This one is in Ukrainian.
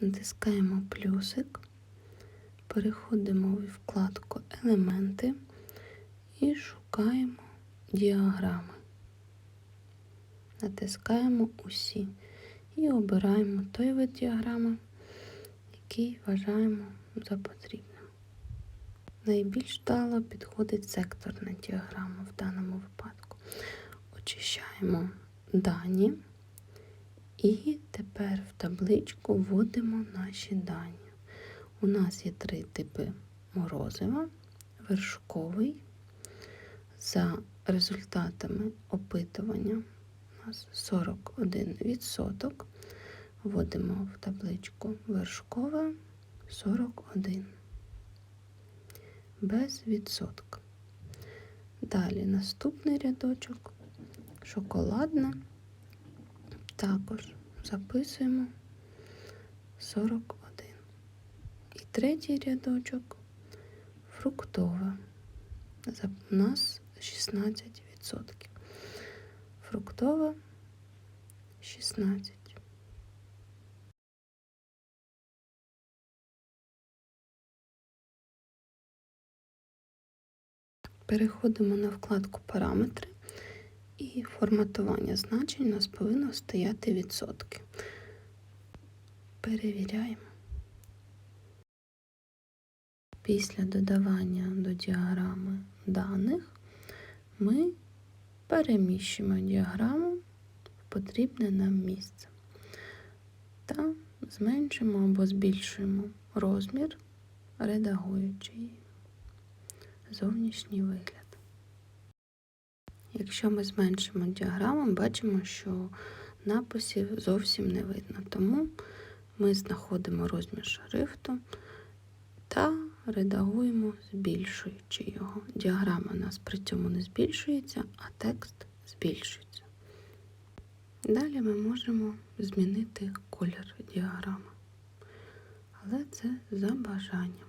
натискаємо плюсик, переходимо в вкладку Елементи і шукаємо діаграми. Натискаємо усі і обираємо той вид діаграми, який вважаємо за потрібним. Найбільш вдало підходить секторна діаграма в даному випадку. Очищаємо дані і тепер в табличку вводимо наші дані. У нас є три типи морозива, вершковий. За результатами опитування у нас 41%. Вводимо в табличку вершкове 41 без відсотка. Далі наступний рядочок шоколадне. Також записуємо 41. І третій рядочок фруктове. У нас 16%. Фруктове 16. Переходимо на вкладку Параметри і форматування значень у нас повинно стояти відсотки. Перевіряємо. Після додавання до діаграми даних ми переміщуємо діаграму в потрібне нам місце та зменшимо або збільшуємо розмір, редагуючи зовнішній вигляд. Якщо ми зменшимо діаграму, бачимо, що написів зовсім не видно. Тому ми знаходимо розмір шрифту та редагуємо, збільшуючи його. Діаграма у нас при цьому не збільшується, а текст збільшується. Далі ми можемо змінити колір діаграми. Але це за бажанням.